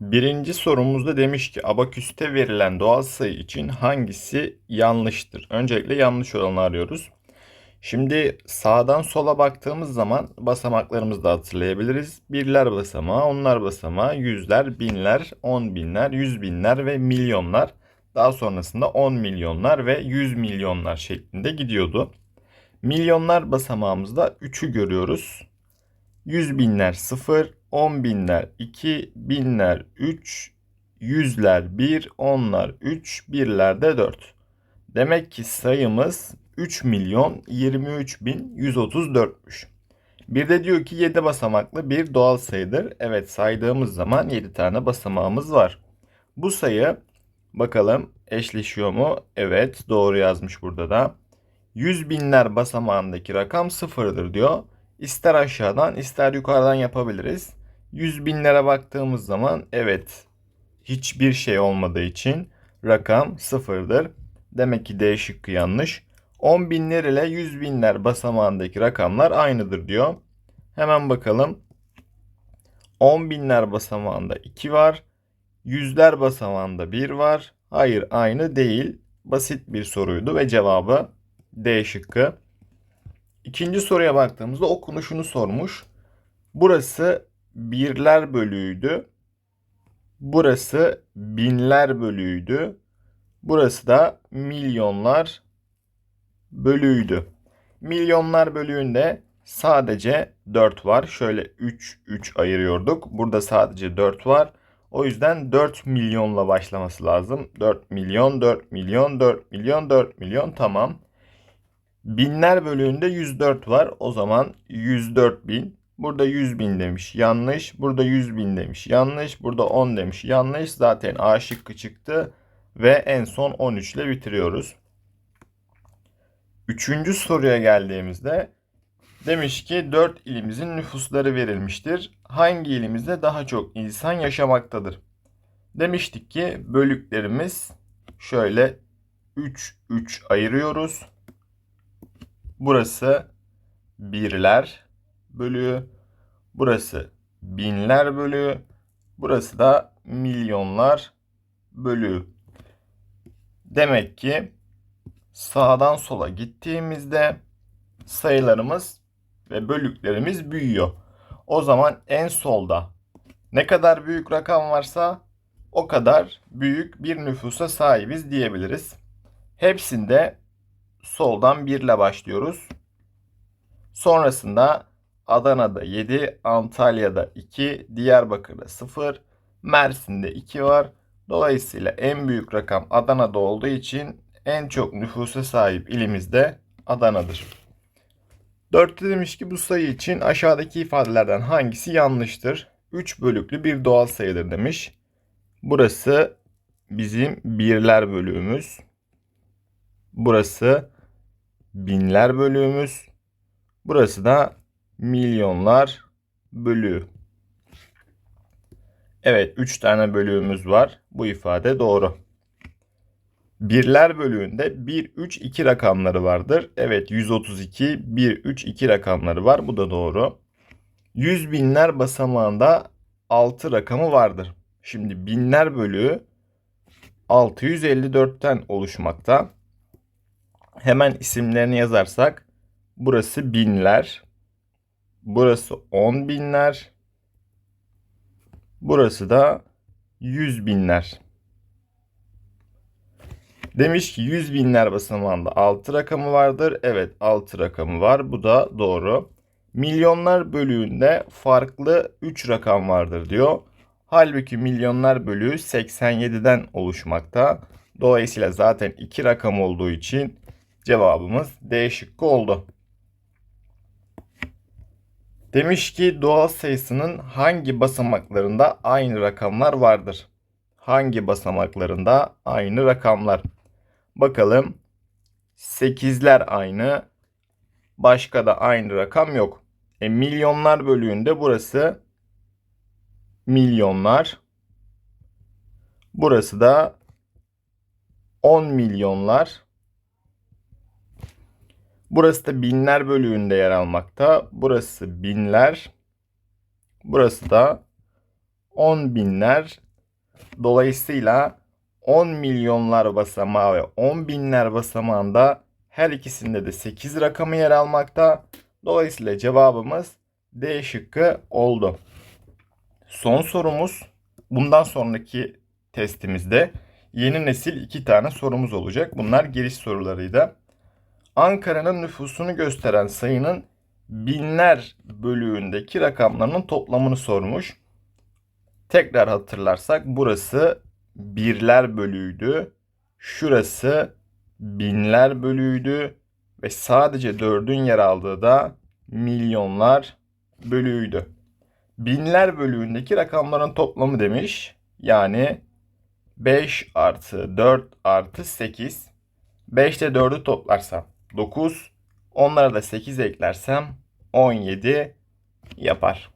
Birinci sorumuzda demiş ki abaküste verilen doğal sayı için hangisi yanlıştır? Öncelikle yanlış olanı arıyoruz. Şimdi sağdan sola baktığımız zaman basamaklarımızı da hatırlayabiliriz. Birler basamağı, onlar basamağı, yüzler, binler, on binler, yüz binler ve milyonlar. Daha sonrasında 10 milyonlar ve 100 milyonlar şeklinde gidiyordu. Milyonlar basamağımızda 3'ü görüyoruz. Yüz binler 0, on binler 2, binler 3, yüzler 1, onlar 3, birler de 4. Demek ki sayımız 3 milyon 23 bin 134'müş. Bir de diyor ki 7 basamaklı bir doğal sayıdır. Evet saydığımız zaman 7 tane basamağımız var. Bu sayı bakalım eşleşiyor mu? Evet doğru yazmış burada da. Yüz binler basamağındaki rakam sıfırdır diyor. İster aşağıdan ister yukarıdan yapabiliriz. Yüz binlere baktığımız zaman evet hiçbir şey olmadığı için rakam sıfırdır. Demek ki D şıkkı yanlış. 10 binler ile 100 binler basamağındaki rakamlar aynıdır diyor. Hemen bakalım. 10 binler basamağında 2 var. Yüzler basamağında 1 var. Hayır aynı değil. Basit bir soruydu ve cevabı D şıkkı. İkinci soruya baktığımızda okunuşunu sormuş. Burası birler bölüğüydü. Burası binler bölüğüydü. Burası da milyonlar bölüğüydü. Milyonlar bölüğünde sadece 4 var. Şöyle 3 3 ayırıyorduk. Burada sadece 4 var. O yüzden 4 milyonla başlaması lazım. 4 milyon, 4 milyon, 4 milyon, 4 milyon tamam. Binler bölüğünde 104 var. O zaman 104 bin. Burada 100 bin demiş. Yanlış. Burada 100 bin demiş. Yanlış. Burada 10 demiş. Yanlış. Zaten A şıkkı çıktı. Ve en son 13 ile bitiriyoruz. Üçüncü soruya geldiğimizde demiş ki 4 ilimizin nüfusları verilmiştir. Hangi ilimizde daha çok insan yaşamaktadır? Demiştik ki bölüklerimiz şöyle 3 3 ayırıyoruz. Burası birler bölüğü. Burası binler bölüğü. Burası da milyonlar bölüğü. Demek ki sağdan sola gittiğimizde sayılarımız ve bölüklerimiz büyüyor. O zaman en solda ne kadar büyük rakam varsa o kadar büyük bir nüfusa sahibiz diyebiliriz. Hepsinde soldan 1 ile başlıyoruz. Sonrasında Adana'da 7, Antalya'da 2, Diyarbakır'da 0, Mersin'de 2 var. Dolayısıyla en büyük rakam Adana'da olduğu için en çok nüfusa sahip ilimiz de Adana'dır. 4'te demiş ki bu sayı için aşağıdaki ifadelerden hangisi yanlıştır? 3 bölüklü bir doğal sayıdır demiş. Burası bizim birler bölüğümüz. Burası binler bölüğümüz. Burası da milyonlar bölüğü. Evet 3 tane bölüğümüz var. Bu ifade doğru. Birler bölüğünde 1, 3, 2 rakamları vardır. Evet 132, 1, 3, 2 rakamları var. Bu da doğru. 100 binler basamağında 6 rakamı vardır. Şimdi binler bölüğü 654'ten oluşmakta. Hemen isimlerini yazarsak burası binler, burası on binler, burası da yüz binler. Demiş ki yüz binler basamağında 6 rakamı vardır. Evet 6 rakamı var. Bu da doğru. Milyonlar bölüğünde farklı 3 rakam vardır diyor. Halbuki milyonlar bölüğü 87'den oluşmakta. Dolayısıyla zaten 2 rakam olduğu için cevabımız D şıkkı oldu. Demiş ki doğal sayısının hangi basamaklarında aynı rakamlar vardır? Hangi basamaklarında aynı rakamlar? Bakalım 8'ler aynı. Başka da aynı rakam yok. E, milyonlar bölüğünde burası milyonlar. Burası da 10 milyonlar. Burası da binler bölüğünde yer almakta. Burası binler. Burası da 10 binler Dolayısıyla 10 milyonlar basamağı ve 10 binler basamağında her ikisinde de 8 rakamı yer almakta. Dolayısıyla cevabımız D şıkkı oldu. Son sorumuz bundan sonraki testimizde yeni nesil iki tane sorumuz olacak. Bunlar giriş sorularıydı. Ankara'nın nüfusunu gösteren sayının binler bölüğündeki rakamlarının toplamını sormuş. Tekrar hatırlarsak burası birler bölüğüydü. Şurası binler bölüğüydü ve sadece dördün yer aldığı da milyonlar bölüğüydü. Binler bölüğündeki rakamların toplamı demiş. Yani 5 artı 4 artı 8. 5 ile 4'ü toplarsam 9. Onlara da 8 eklersem 17 yapar.